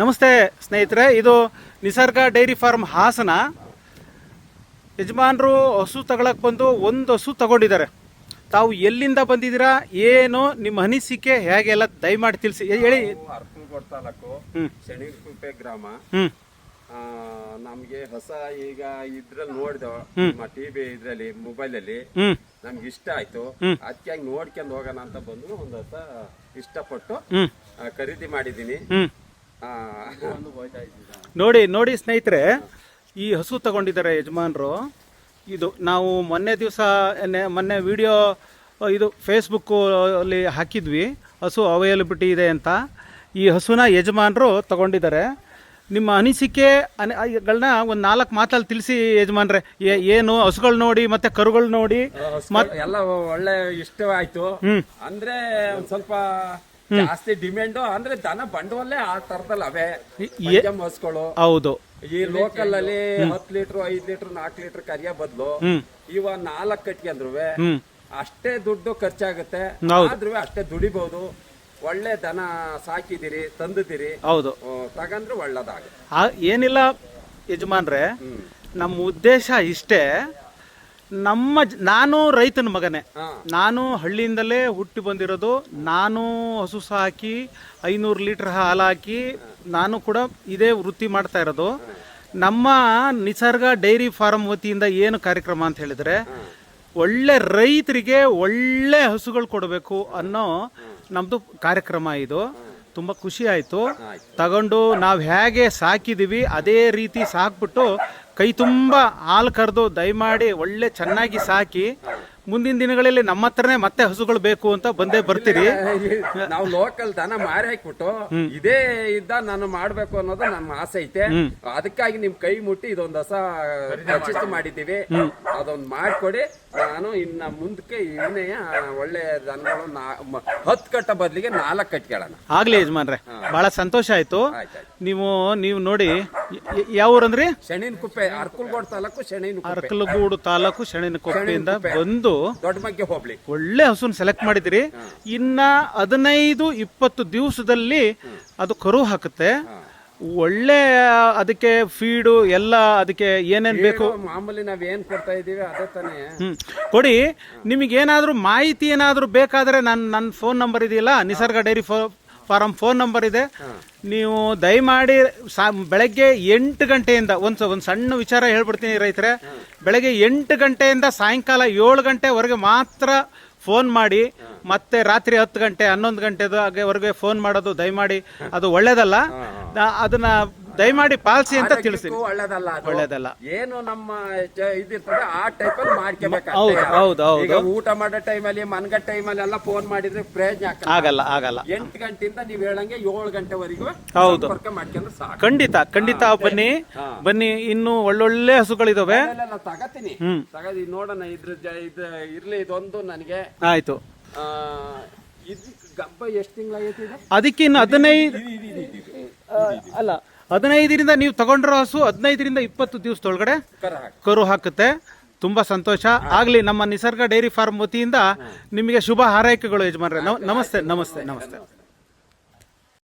ನಮಸ್ತೆ ಸ್ನೇಹಿತರೆ ಇದು ನಿಸರ್ಗ ಡೈರಿ ಫಾರ್ಮ್ ಹಾಸನ. ಯಜಮಾನರು ಹಸು ತಗೊಳಕ್ಕೆ ಬಂದು ಒಂದು ಹಸು ತಗೊಂಡಿದ್ದಾರೆ. ತಾವು ಎಲ್ಲಿಂದ ಬಂದಿದ್ದೀರಾ ಏನು ನಿಮ್ಮ ಅನಿಸಿಕೆ ಹೇಗೆಲ್ಲ ದಯಮಾಡಿ ತಿಳಿಸಿ. ಹೇಳಿ. ಅರ್ಕಲ್ಗೋಡ್ ತಾಲೂಕು. ಗ್ರಾಮ. ಹ್ಞೂ ನಮ್ಗೆ ಹೊಸ ಈಗ ಇದ್ರಲ್ಲಿ ನೋಡಿದ ನಮ್ಮ ಟಿವಿ ಇದ್ರಲ್ಲಿ ಮೊಬೈಲ್ ಅಲ್ಲಿ ನಮ್ಗೆ ಇಷ್ಟ ಆಯ್ತು. ಅದಕ್ಕೆ ನೋಡ್ಕೊಂಡು ಹೋಗೋಣ ಅಂತ ಬಂದು ಒಂದ್ ಹೊಸ ಇಷ್ಟಪಟ್ಟು ಖರೀದಿ ಮಾಡಿದೀನಿ ನೋಡಿ ನೋಡಿ ಸ್ನೇಹಿತರೆ ಈ ಹಸು ತಗೊಂಡಿದ್ದಾರೆ ಯಜಮಾನರು. ಇದು ನಾವು ಮೊನ್ನೆ ದಿವಸ ಮೊನ್ನೆ ವಿಡಿಯೋ ಇದು ಫೇಸ್ಬುಕ್ಕು ಅಲ್ಲಿ ಹಾಕಿದ್ವಿ. ಹಸು ಅವೈಲಬಿಲಿಟಿ ಅಂತ. ಈ ಹಸುನ ಯಜಮಾನರು ತಗೊಂಡಿದ್ದಾರೆ. ನಿಮ್ಮ ಅನಿಸಿಕೆ ಗಳನ್ನ ಒಂದು ನಾಲ್ಕು ಮಾತಲ್ಲಿ ತಿಳಿಸಿ ಯಜಮಾನ್ರೆ. ಏ- ಏನು ಹಸುಗಳು ನೋಡಿ ಮತ್ತೆ ಕರುಗಳು ನೋಡಿ ಎಲ್ಲ ಒಳ್ಳೆ ಇಷ್ಟ ಆಯ್ತು ಹ್ಮ್. ಅಂದ್ರೆ ಸ್ವಲ್ಪ ಜಾಸ್ತಿ ಡಿಮ್ಯಾಂಡ್ ಅಂದ್ರೆ ದನ ಬಂಡವಾಳೇ ಆ ತರದಲ್ಲಿ ಅವೇ. ಪಂಜಾಮ್ ಹಸ್ಗಳು ಹೌದು. ಈ ಲೋಕಲ್ ಅಲ್ಲಿ ಹತ್ತು ಲೀಟರ್ ಐದ್ ಲೀಟರ್ ನಾಲ್ಕು ಲೀಟರ್ ಕರಿಯ ಬದಲು. ಇವ ನಾಲ್ಕು ಕಟ್ಕೊಂಡ್ರು ಅಂದ್ರುವೆ ಅಷ್ಟೇ ದುಡ್ಡು ಖರ್ಚಾಗುತ್ತೆ. ಆದ್ರೂ ಅಷ್ಟೇ ದುಡಿಬಹುದು ಒಳ್ಳೆ ದನ ಸಾಕಿದಿರಿ ತಂದಿದ್ದೀರಿ. ಹೌದು. ತಗಂದ್ರೆ ಒಳ್ಳೇದಾಗ ಏನಿಲ್ಲ ಯಜಮಾನ್ರೆ ನಮ್ಮ ಉದ್ದೇಶ ಇಷ್ಟೇ ನಮ್ಮ ಜ- ನಾನು ರೈತನ ಮಗನೇ. ನಾನು ಹಳ್ಳಿಯಿಂದಲೇ ಹುಟ್ಟಿ ಬಂದಿರೋದು. ನಾನು ಹಸು ಸಾಕಿ ಐನೂರು ಲೀಟ್ರ್ ಹಾಲು ಹಾಕಿ ನಾನು ಕೂಡ ಇದೇ ವೃತ್ತಿ ಮಾಡ್ತಾ ಇರೋದು. ನಮ್ಮ ನಿಸರ್ಗ ಡೈರಿ ಫಾರ್ಮ್ ವತಿಯಿಂದ ಏನು ಕಾರ್ಯಕ್ರಮ ಅಂತ ಹೇಳಿದ್ರೆ ಒಳ್ಳೆ ರೈತರಿಗೆ ಒಳ್ಳೆ ಹಸುಗಳು ಕೊಡಬೇಕು ಅನ್ನೋ ನಮ್ಮದು ಕಾರ್ಯಕ್ರಮ ಇದು. ತುಂಬ ಖುಷಿ ಆಯಿತು. ತಗೊಂಡು ನಾವು ಹೇಗೆ ಸಾಕಿದೀವಿ ಅದೇ ರೀತಿ ಸಾಕ್ಬಿಟ್ಟು ಕೈ ತುಂಬ ಹಾಲು ಕರೆದು ದಯಮಾಡಿ ಒಳ್ಳೆ ಚೆನ್ನಾಗಿ ಸಾಕಿ ಮುಂದಿನ ದಿನಗಳಲ್ಲಿ ನಮ್ಮ ಹತ್ರನೇ ಮತ್ತೆ ಹಸುಗಳು ಬೇಕು ಅಂತ ಬಂದೇ ಬರ್ತೀರಿ. ನಾವು ಲೋಕಲ್ ದನ ಮಾರಿ ಹಾಕ್ಬಿಟ್ಟು ಇದೇ ಇದ್ದ ನಾನು ಮಾಡ್ಬೇಕು ಅನ್ನೋದು ನಮ್ಮ ಆಸೆ ಐತೆ. ಅದಕ್ಕಾಗಿ ನಿಮ್ ಕೈ ಮುಟ್ಟಿ ಇದೊಂದು ಹೊಸ ಮಾಡಿದ್ದೀವಿ. ಅದೊಂದ್ ಮಾಡಿಕೊಡಿ. ನಾನು ಇನ್ನ ಮುಂದಕ್ಕೆ ಇನ್ನೇ ಒಳ್ಳೆ ದನಗಳು ಹತ್ತು ಕಟ್ಟ ಬದಲಿಗೆ ನಾಲ್ಕು ಕಟ್ಕೊಳ್ಳೋಣ ಆಗ್ಲಿ ಯಜಮಾನ್ರೆ ಬಹಳ ಸಂತೋಷ ಆಯ್ತು. ನೀವು ನೀವು ನೋಡಿ ಯಾವ ಊರಂದ್ರಿ? ಶನಿನ್ ಕುಪ್ಪೆ ಅರ್ಕಲ್ಗೋಡ್ ತಾಲೂಕು ಶನಿನ್ ಕುಪ್ಪೆ. ಅರಕಲಗೂಡು ತಾಲೂಕು ಶೆಣಿನ ಕುಪ್ಪೆಯಿಂದ ಬಂದು ದೊಡ್ಡ ಮಗ್ಗೆ ಹೋಗ್ಲಿ. ಒಳ್ಳೆ ಹಸುನ ಸೆಲೆಕ್ಟ್ ಮಾಡಿದಿರಿ. ಇನ್ನ ಹದಿನೈದು ಇಪ್ಪತ್ತು ದಿವಸದಲ್ಲಿ ಅದು ಕರು ಹಾಕುತ್ತೆ. ಒಳ್ಳೆ ಅದಕ್ಕೆ ಫೀಡು ಎಲ್ಲ ಅದಕ್ಕೆ ಏನೇನ್ ಬೇಕು? ಮಾಮೂಲಿ ನಾವು ಏನು ಕೊಡ್ತಾ ಇದೀವಿ ಅದೇ ತಾನೇ. ಹ್ಞೂ ಕೊಡಿ ನಿಮಗೇನಾದರೂ ಮಾಹಿತಿ ಏನಾದರೂ ಬೇಕಾದರೆ ನನ್ನ ನನ್ನ ಫೋನ್ ನಂಬರ್ ಇದೆಯಲ್ಲ? Nisarga dairy farm phone number ಇದೆ. ನೀವು ದಯಮಾಡಿ ಸಾ ಬೆಳಗ್ಗೆ ಎಂಟು ಗಂಟೆಯಿಂದ ಒಂದು ಒಂದು ಸಣ್ಣ ವಿಚಾರ ಹೇಳ್ಬಿಡ್ತೀನಿ ರೈತರೆ. ಬೆಳಗ್ಗೆ ಎಂಟು ಗಂಟೆಯಿಂದ ಸಾಯಂಕಾಲ ಏಳು ಗಂಟೆವರೆಗೆ ಮಾತ್ರ ಫೋನ್ ಮಾಡಿ ಮತ್ತೆ ರಾತ್ರಿ ಹತ್ತು ಗಂಟೆ ಹನ್ನೊಂದು ಗಂಟೆವರೆಗೆ ಫೋನ್ ಮಾಡೋದು ದಯಮಾಡಿ ಅದು ಒಳ್ಳೇದಲ್ಲ? ನಾ- ಅದನ್ನ ದಯಮಾಡಿ ಪಾಲಿಸಿ ಅಂತ ತಿಳಿಸ್ತೀನಿ. ಆರೋಗ್ಯಕ್ಕೂ ಒಳ್ಳೇದಲ್ಲ ಅದು. ಒಳ್ಳೇದಲ್ಲ. ಏನು ನಮ್ಮ ಜ- ಇದಿರ್ತದೆ ಆ ಟೈಪ್ ಅಲ್ಲಿ ಮಾಡ್ಕೋಬೇಕು ಹೌದು, ಹೌದು, ಹೌದು. ಈಗ ಊಟ ಮಾಡೋ ಟೈಮಲ್ಲಿ ಮನ್ಗ ಟೈಮಲ್ಲಿ ಎಲ್ಲ ಫೋನ್ ಮಾಡಿದ್ರೆ ಪ್ರಯೋಜನ ಆಗಲ್ಲ. ಆಗಲ್ಲ ಆಗಲ್ಲ. ಎಂಟು ಗಂಟೆಯಿಂದ ನೀವ್ ಹೇಳಂಗೆ ಏಳು ಗಂಟೆವರೆಗೂ ಹೌದು. ಸಂಪರ್ಕ ಮಾಡ್ಕೊಂಡ್ರೆ ಸಾಕು. ಖಂಡಿತ ಖಂಡಿತ ಬನ್ನಿ. ಬನ್ನಿ ಇನ್ನು ಒಳ್ಳೊಳ್ಳೆ ಹಸುಗಳಿದಾವೆ. ತಗತೀನಿ. ತಗದಿ ನೋಡೋಣ ಇದ್ರ ಜ- ಇದ್ ಇರ್ಲಿ ಇದೊಂದು ನನಗೆ. ಆಯ್ತು. ಇದ್ ಗಬ್ಬ ಎಷ್ಟು ತಿಂಗಳಾಗೈತಿ ಇದು? ಅದಕ್ಕೆ ಇನ್ನು ಹದಿನೈದು ಅಲ್ಲ ಹದಿನೈದರಿಂದ ನೀವು ತಗೊಂಡಿರೋ ಹಸು ಹದಿನೈದರಿಂದ ಇಪ್ಪತ್ತು ದಿವಸದೊಳಗಡೆ ಕರ ಕರು ಹಾಕುತ್ತೆ. ತುಂಬಾ ಸಂತೋಷ. ಆಗ್ಲಿ ನಮ್ಮ ನಿಸರ್ಗ ಡೈರಿ ಫಾರ್ಮ್ ವತಿಯಿಂದ ನಿಮಗೆ ಶುಭ ಹಾರೈಕೆಗಳು ಯಜಮಾನ್ರೆ. ನಮ- ನಮಸ್ತೆ ನಮಸ್ತೆ ನಮಸ್ತೆ.